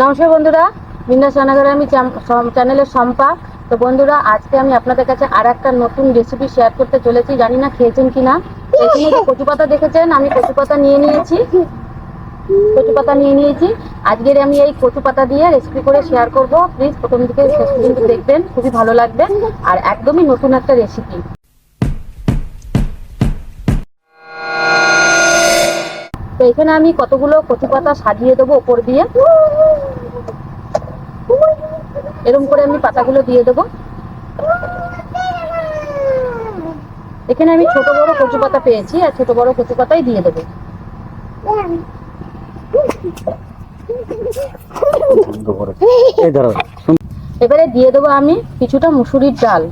নমস্কার বন্ধুরা বিন্দাস রান্নাঘরে আমি চ্যানেলের সম্পা তো বন্ধুরা, আজকে আমি আপনাদের কাছে আর একটা নতুন রেসিপি শেয়ার করতে চলেছি, জানি না খেয়েছেন কি না কচু পাতা দেখেছেন, আমি কচু পাতা নিয়ে নিয়েছি। কচু পাতা নিয়ে নিয়েছি। আজকের আমি এই কচু পাতা দিয়ে রেসিপি করে শেয়ার করব। প্লিজ প্রথম দিকে শেষ দেখবেন, খুবই ভালো লাগবে। আর একদমই নতুন একটা রেসিপি তো এখানে আমি কতগুলো কচু পাতা সাজিয়ে দেবো ওপর দিয়ে? এরকম করে আমি পাতাগুলো দিয়ে দেবো। এখানে আমি ছোট বড় কচু পাতা পেয়েছি আর ছোট বড় কচু পাতাই দিয়ে দেবো। এবারে দিয়ে দেবো আমি কিছুটা মুসুরির ডাল।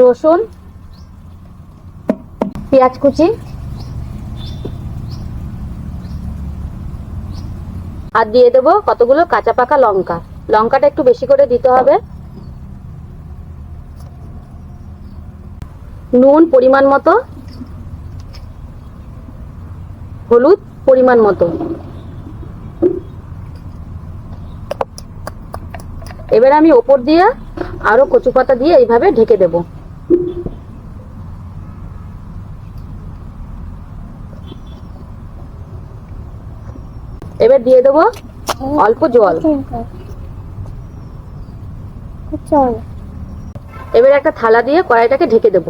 রসুন, পেঁয়াজ কুচি আর দিয়ে দেবো কতগুলো কাঁচা পাকা লঙ্কা। লঙ্কাটা একটু বেশি করে দিতে হবে। নুন পরিমাণ মতো, হলুদ পরিমাণ মতো। এবার আমি ওপর দিয়ে আরও কচু পাতা দিয়ে এইভাবে ঢেকে দেব এবার দিয়ে দেবো অল্প জল। এবার একটা থালা দিয়ে কড়াইটাকে ঢেকে দেব।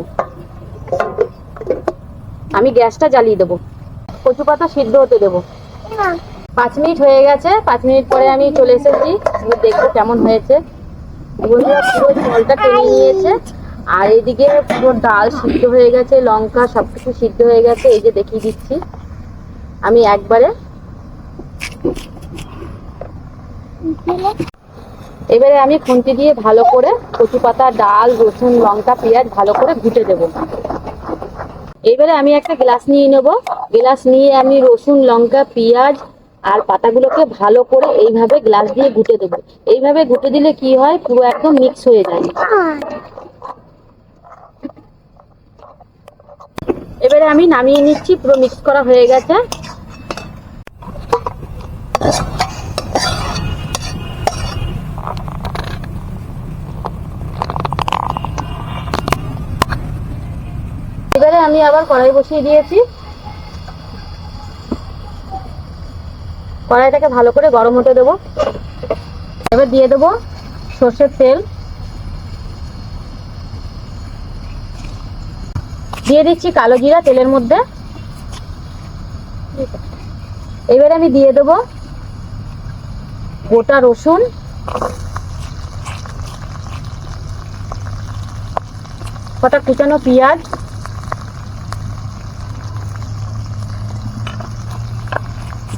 আমি গ্যাসটা জ্বালিয়ে দেবো। কচু পাতা সিদ্ধ হতে দেবো। পাঁচ মিনিট হয়ে গেছে। পাঁচ মিনিট পরে আমি চলে এসেছি। দেখব কেমন হয়েছে। বন্ধুরা পুরো জলটা টেনে নিয়েছে। আর এদিকে পুরো ডাল সিদ্ধ হয়ে গেছে লঙ্কা সবকিছু সিদ্ধ হয়ে গেছে। এই যে দেখিয়ে দিচ্ছি। আমি একবারে এবারে আমি খুন্তি দিয়ে ভালো করে কচু পাতা, ডাল, রসুন, লঙ্কা, পেঁয়াজ ভালো করে ঘুটে দেবো। এবারে আমি একটা গ্লাস নিয়ে নেব। গ্লাস নিয়ে আমি রসুন, লঙ্কা, পেঁয়াজ আর পাতাগুলোকে ভালো করে এইভাবে গ্লাস দিয়ে ঘুটে দেবো। এইভাবে ঘুটে দিলে কি হয়? পুরো একদম মিক্স হয়ে যায়। এবারে আমি নামিয়ে নিচ্ছি। পুরো মিক্স করা হয়ে গেছে এবারে আমি আবার কড়াই বসিয়ে দিয়েছি। কড়াইটাকে ভালো করে গরম হতে দেবো। এবার দিয়ে দেবো সর্ষের তেল। দিয়ে দিচ্ছি কালো জিরা তেলের মধ্যে। এবারে আমি দিয়ে দেবো গোটা রসুন। কটা কুচানো পেঁয়াজ।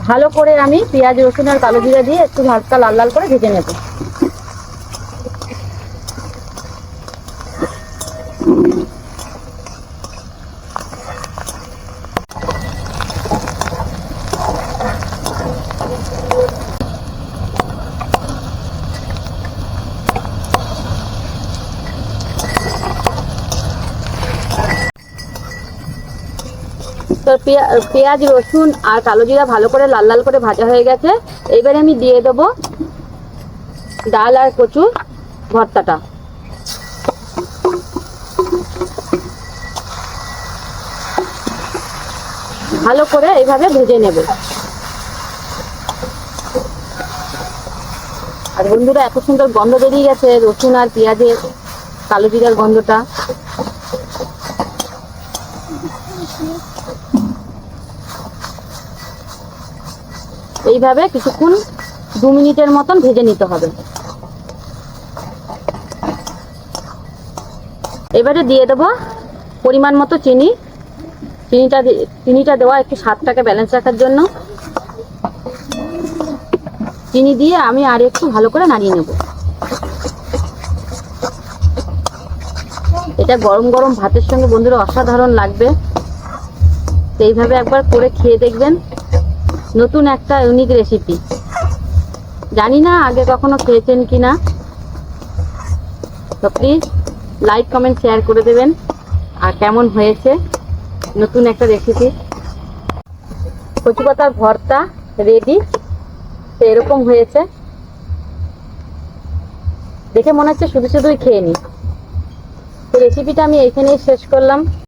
ভালো করে আমি পেঁয়াজ, রসুন আর কালো জিরা দিয়ে একটু ভাতটা লাল লাল করে ভেজে নেব। তো পেঁয়াজ, রসুন আর কালো জিরা ভালো করে লাল লাল করে ভাজা হয়ে গেছে। এবারে আমি দিয়ে দেবো ডাল আর কচু ভর্তাটা। ভালো করে এইভাবে ভেজে নেবে। আর বন্ধুরা, এত সুন্দর গন্ধ বেরিয়ে গেছে, রসুন আর পেঁয়াজের কালো জিরার গন্ধটা। এইভাবে কিছুক্ষণ দু মিনিটের মতন ভেজে নিতে হবে। এবারে দিয়ে দেবো পরিমাণ মতো চিনি। চিনিটা চিনিটা দেওয়া একটু স্বাদটাকে ব্যালেন্স রাখার জন্য। চিনি দিয়ে আমি আর একটু ভালো করে নাড়িয়ে নেব। এটা গরম গরম ভাতের সঙ্গে বন্ধুরা অসাধারণ লাগবে। তো এইভাবে একবার করে খেয়ে দেখবেন। নতুন একটা ইউনিক রেসিপি জানি না আগে কখনো খেয়েছেন কি না তো প্লিজ লাইক কমেন্ট শেয়ার করে দেবেন। আর কেমন হয়েছে নতুন একটা রেসিপি কচু পাতার ভর্তা রেডি তো এরকম হয়েছে। দেখে মনে হচ্ছে শুধু শুধুই খেয়ে নি। তো রেসিপিটা আমি এখানেই শেষ করলাম।